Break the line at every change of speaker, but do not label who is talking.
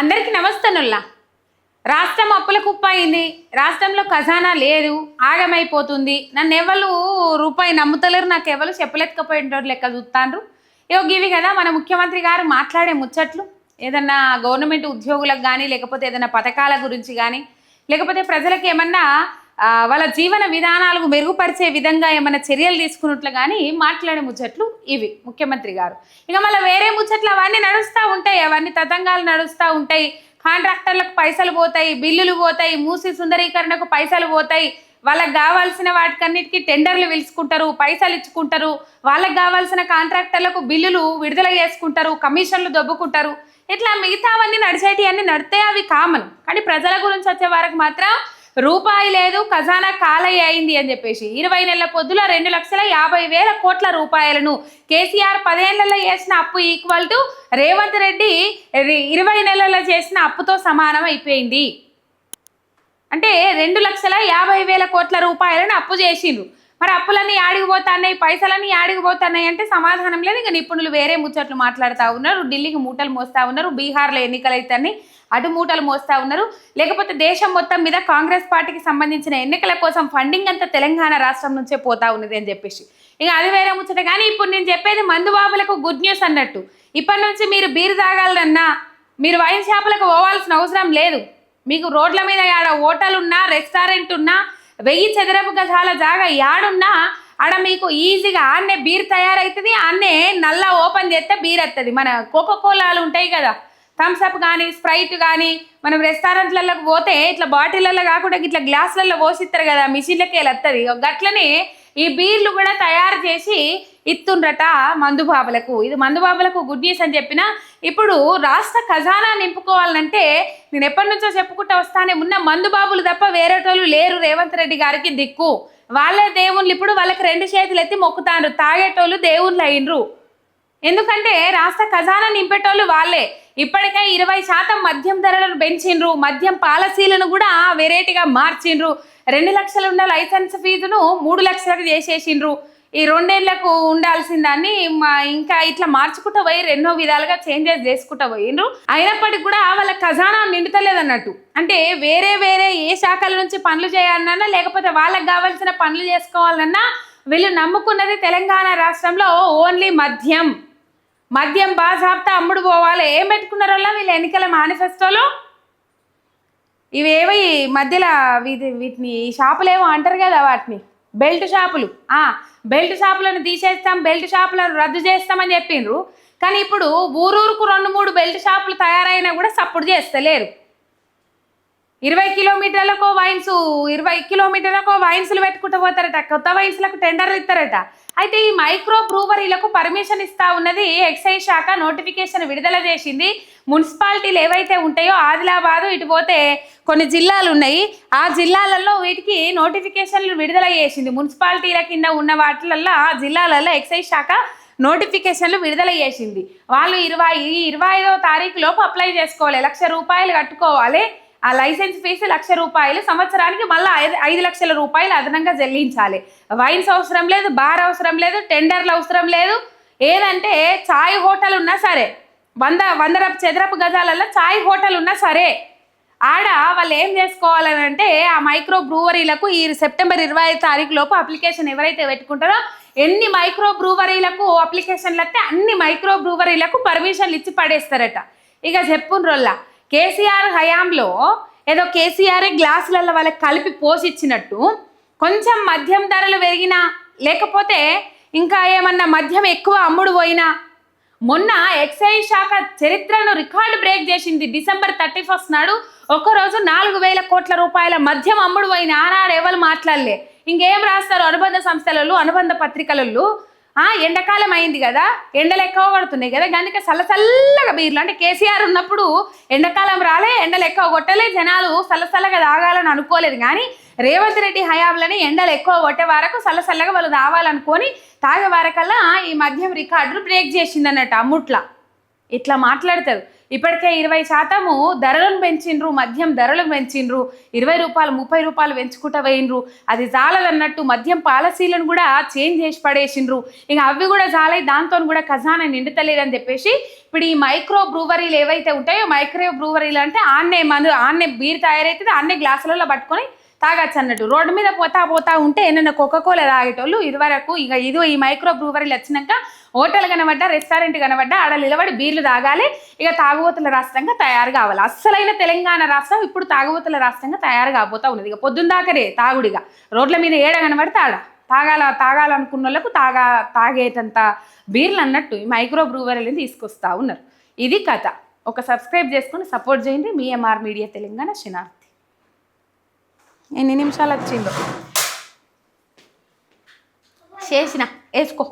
అందరికీ నమస్తనుల్లా. రాష్ట్రం అప్పుల కుప్ప అయింది రాష్ట్రంలో ఖజానా లేదు. ఆగమైపోతుంది. నన్ను ఎవరు రూపాయి నమ్ముతలేరు నాకు ఎవరు చెప్పలేకపోయిన లెక్క చూస్తాండ్రు ఇగో గివి కదా మన ముఖ్యమంత్రి గారు మాట్లాడే ముచ్చట్లు. ఏదన్నా గవర్నమెంట్ ఉద్యోగులకు కానీ లేకపోతే ఏదైనా పథకాల గురించి కానీ లేకపోతే ప్రజలకు ఏమన్నా వాళ్ళ జీవన విధానాలకు మెరుగుపరిచే విధంగా ఏమైనా చర్యలు తీసుకున్నట్లు కానీ మాట్లాడే ముచ్చట్లు ఇవి ముఖ్యమంత్రి గారు. ఇక మళ్ళీ వేరే ముచ్చట్లు అవన్నీ నడుస్తూ ఉంటాయి అవన్నీ తతంగాలు నడుస్తూ ఉంటాయి. కాంట్రాక్టర్లకు పైసలు పోతాయి బిల్లులు పోతాయి మూసి సుందరీకరణకు పైసలు పోతాయి. వాళ్ళకి కావాల్సిన వాటికన్నిటికీ టెండర్లు పిలుచుకుంటారు పైసలు ఇచ్చుకుంటారు. వాళ్ళకి కావాల్సిన కాంట్రాక్టర్లకు బిల్లులు విడుదల చేసుకుంటారు కమిషన్లు దొబ్బుకుంటారు. ఇట్లా మిగతావన్నీ నడిచేటివన్నీ నడితే అవి కామన్. కానీ ప్రజల గురించి వచ్చే వరకు మాత్రం రూపాయి లేదు ఖజానా ఖాళీ అయింది అని చెప్పేసి. ఇరవై నెలల పొద్దుల రెండు లక్షల యాభై వేల కోట్ల రూపాయలను కేసీఆర్ పదేళ్ళలో చేసిన అప్పు ఈక్వల్ టు రేవంత్ రెడ్డి రి- ఇరవై నెలల్లో చేసిన అప్పుతో సమానం అయిపోయింది. అంటే రెండు లక్షల యాభై వేల కోట్ల రూపాయలను అప్పు చేసిండ్రు మరి అప్పులన్నీ ఆడిగిపోతున్నాయి పైసలన్నీ ఆడిగిపోతున్నాయి అంటే సమాధానం లేదు. ఇంకా నిపుణులు వేరే ముచ్చట్లు మాట్లాడుతూ ఉన్నారు. ఢిల్లీకి మూటలు మోస్తా ఉన్నారు. బీహార్లో ఎన్నికలైతేనే అటు మూటలు మోస్తా ఉన్నారు. లేకపోతే దేశం మొత్తం మీద కాంగ్రెస్ పార్టీకి సంబంధించిన ఎన్నికల కోసం ఫండింగ్ అంతా తెలంగాణ రాష్ట్రం నుంచే పోతా ఉన్నది అని చెప్పేసి. ఇక అది వేరే ముచ్చట. కానీ ఇప్పుడు నేను చెప్పేది మందు బాబులకు గుడ్ న్యూస్ అన్నట్టు. ఇప్పటి నుంచి మీరు బీరు తాగాలన్నా మీరు వైన్ షాపులకు పోవాల్సిన అవసరం లేదు. మీకు రోడ్ల మీద ఆడ హోటల్ ఉన్నా రెస్టారెంట్ ఉన్నా వెయ్యి చదరపు గజాల జాగా యాడున్నా ఆడ మీకు ఈజీగా అన్నే బీర్ తయారవుతుంది అన్నే నల్ల ఓపెన్ చేస్తే బీర్ వస్తుంది మన కోకో కోలాలు ఉంటాయి కదా థమ్స్ అప్ కానీ స్ప్రైట్ కానీ మనం రెస్టారెంట్లలోకి పోతే ఇట్లా బాటిళ్ళల్లో కాకుండా ఇట్లా గ్లాసులలో పోసిస్తారు కదా మిషన్లకి వస్తుంది గట్లనే ఈ బీర్లు కూడా తయారు చేసి ఇత్తుండ్రట మందుబాబులకు. ఇది మందుబాబులకు గుడ్ న్యూస్ అని చెప్పిన ఇప్పుడు రాష్ట్ర ఖజానా నింపుకోవాలంటే నేను ఎప్పటి నుంచో చెప్పుకుంటూ వస్తానే ఉన్న మందుబాబులు తప్ప వేరేటోళ్ళు లేరు రేవంత్ రెడ్డి గారికి దిక్కు. వాళ్ళే దేవుళ్ళు ఇప్పుడు వాళ్ళకి రెండు చేతులు ఎత్తి మొక్కుతారు తాగేటోళ్ళు దేవుళ్ళు అయినరు. ఎందుకంటే రాష్ట్ర ఖజానా నింపేటోళ్ళు వాళ్ళే. ఇప్పటికే ఇరవై శాతం మద్యం ధరలను పెంచిండ్రు. మద్యం పాలసీలను కూడా వెరైటీగా మార్చిండ్రు. రెండు లక్షలు ఉన్న లైసెన్స్ ఫీజును మూడు లక్షలకు చేసేసిండ్రు. ఈ రెండేళ్ళకు ఉండాల్సిన దాన్ని మా ఇంకా ఇట్లా మార్చుకుంటూ పోయి ఎన్నో విధాలుగా చేంజెస్ చేసుకుంటూ పోయిండ్రు. అయినప్పటికీ కూడా వాళ్ళ ఖజానా నిండుతలేదు అన్నట్టు అంటే వేరే వేరే ఏ శాఖల నుంచి పనులు చేయాలన్నా లేకపోతే వాళ్ళకి కావాల్సిన పనులు చేసుకోవాలన్నా వీళ్ళు నమ్ముకున్నది తెలంగాణ రాష్ట్రంలో ఓన్లీ మద్యం. మద్యం బాజాబ్తా అమ్ముడు పోవాలి. ఏం పెట్టుకున్నారు వాళ్ళ వీళ్ళ ఎన్నికల మేనిఫెస్టోలో? ఇవేవి మధ్యలో వీటి వీటిని ఈ షాపులు ఏమో అంటారు కదా వాటిని. బెల్ట్ షాపులు. బెల్ట్ షాపులను తీసేస్తాం బెల్ట్ షాపులను రద్దు చేస్తామని చెప్పిండ్రు కానీ ఇప్పుడు ఊరూరుకు రెండు మూడు బెల్ట్ షాపులు తయారైనా కూడా సప్పుడు చేస్తలేరు. ఇరవై కిలోమీటర్లకు వైన్స్ ఇరవై కిలోమీటర్లకు వైన్స్లు పెట్టుకుంటూ పోతారట. కొత్త వైన్స్లకు టెండర్లు ఇస్తారట. అయితే ఈ మైక్రో బ్రూవరీలకు పర్మిషన్ ఇస్తా ఉన్నది ఎక్సైజ్ శాఖ నోటిఫికేషన్ విడుదల చేసింది. మున్సిపాలిటీలు ఏవైతే ఉంటాయో ఆదిలాబాదు ఇటు పోతే కొన్ని జిల్లాలు ఉన్నాయి. ఆ జిల్లాలలో వీటికి నోటిఫికేషన్లు విడుదల చేసింది. మున్సిపాలిటీల కింద ఉన్న వాటిలల్లో ఆ జిల్లాలలో ఎక్సైజ్ శాఖ నోటిఫికేషన్లు విడుదల చేసింది. వాళ్ళు ఇరవై ఇరవై ఐదో తారీఖు లోపు అప్లై చేసుకోవాలి. లక్ష రూపాయలు కట్టుకోవాలి. ఆ లైసెన్స్ ఫీజు లక్ష రూపాయలు సంవత్సరానికి మళ్ళీ ఐదు ఐదు లక్షల రూపాయలు అదనంగా చెల్లించాలి. వైన్స్ అవసరం లేదు బార్ అవసరం లేదు టెండర్లు అవసరం లేదు. ఏదంటే చాయ్ హోటల్ ఉన్నా సరే వంద వంద చదరపు గజాలలో చాయ్ హోటల్ ఉన్నా సరే ఆడ వాళ్ళు ఏం చేసుకోవాలని అంటే ఆ మైక్రో బ్రూవరీలకు ఈ సెప్టెంబర్ ఇరవై ఐదు తారీఖు లోపు అప్లికేషన్ ఎవరైతే పెట్టుకుంటారో ఎన్ని మైక్రో బ్రూవరీలకు అప్లికేషన్లు వస్తే అన్ని మైక్రో బ్రూవరీలకు పర్మిషన్లు ఇచ్చి పడేస్తారట. ఇక చెప్పుండ్రోల్లా కేసీఆర్ హయాంలో ఏదో కేసీఆరే గ్లాసులలో వాళ్ళకి కలిపి పోసిచ్చినట్టు కొంచెం మద్యం ధరలు పెరిగినా లేకపోతే ఇంకా ఏమన్నా మద్యం ఎక్కువ అమ్ముడు పోయినా. మొన్న ఎక్సైజ్ శాఖ చరిత్రను రికార్డు బ్రేక్ చేసింది డిసెంబర్ థర్టీ ఫస్ట్ నాడు. ఒక్కరోజు నాలుగు వేల కోట్ల రూపాయల మద్యం అమ్ముడు పోయిన ఆనాడు ఎవరు మాట్లాడలే. ఇంకేం రాస్తారు అనుబంధ సంస్థలలో అనుబంధ పత్రికలలో? ఎండాకాలం అయింది కదా ఎండలు ఎక్కువ పడుతున్నాయి కదా అందుకే చల్లచల్లగా బీర్లు. అంటే కేసీఆర్ ఉన్నప్పుడు ఎండాకాలం రాలే ఎండలు ఎక్కువ కొట్టలే జనాలు చల్లచల్లగా తాగాలని అనుకోలేదు. కానీ రేవంత్ రెడ్డి హయాంలోనే ఎండలు ఎక్కువ కొట్టే వరకు చల్లచల్లగా వాళ్ళు తావాలనుకొని తాగే వరకల్లా ఈ మద్యం రికార్డును బ్రేక్ చేసిందన్నట్టు అమ్ముట్ల. ఇట్లా మాట్లాడతారు. ఇప్పటికే ఇరవై శాతము ధరలను పెంచిండ్రు మద్యం ధరలను పెంచిండ్రు ఇరవై రూపాయలు ముప్పై రూపాయలు పెంచుకుంటా పోయిండ్రు. అది జాలదన్నట్టు మద్యం పాలసీలను కూడా చేంజ్ చేసి పడేసిండ్రు. ఇక అవి కూడా జాలై దాంతో కూడా ఖజానా నిండుతలేదని చెప్పేసి ఇప్పుడు ఈ మైక్రో బ్రూవరీలు ఏవైతే ఉంటాయో మైక్రో బ్రూవరీలు అంటే ఆన్నే మందు ఆన్నే బీర్ తయారైతుంది ఆన్నే గ్లాసులలో పట్టుకొని తాగొచ్చు అన్నట్టు. రోడ్డు మీద పోతా పోతా ఉంటే ఏమైనా కోకోకోల తాగేటోళ్ళు ఇదివరకు ఇక ఇది ఈ మైక్రో బ్రూవరీలు వచ్చినాక హోటల్ కనబడ్డా రెస్టారెంట్ కనబడ్డా ఆడ నిలబడి బీర్లు తాగాలి. ఇక తాగుబోతుల రాష్ట్రంగా తయారు కావాలి. అస్సలైన తెలంగాణ రాష్ట్రం ఇప్పుడు తాగుబోతుల రాష్ట్రంగా తయారు కాబోతా ఉన్నది. ఇక పొద్దున్న దాకరే తాగుడిగా రోడ్ల మీద ఏడ కనబడితే ఆడ. తాగాల తాగాలనుకున్న వాళ్ళకు తాగా తాగేటంత బీర్లు అన్నట్టు ఈ మైక్రో బ్రూవరీని తీసుకొస్తా ఉన్నారు. ఇది కథ. ఒక సబ్స్క్రైబ్ చేసుకుని సపోర్ట్ చేయండి. మీ ఎంఆర్ మీడియా తెలంగాణ శనార్థి ఎన్ని నిమిషాలు వచ్చిందో? చేసిన వేసుకో.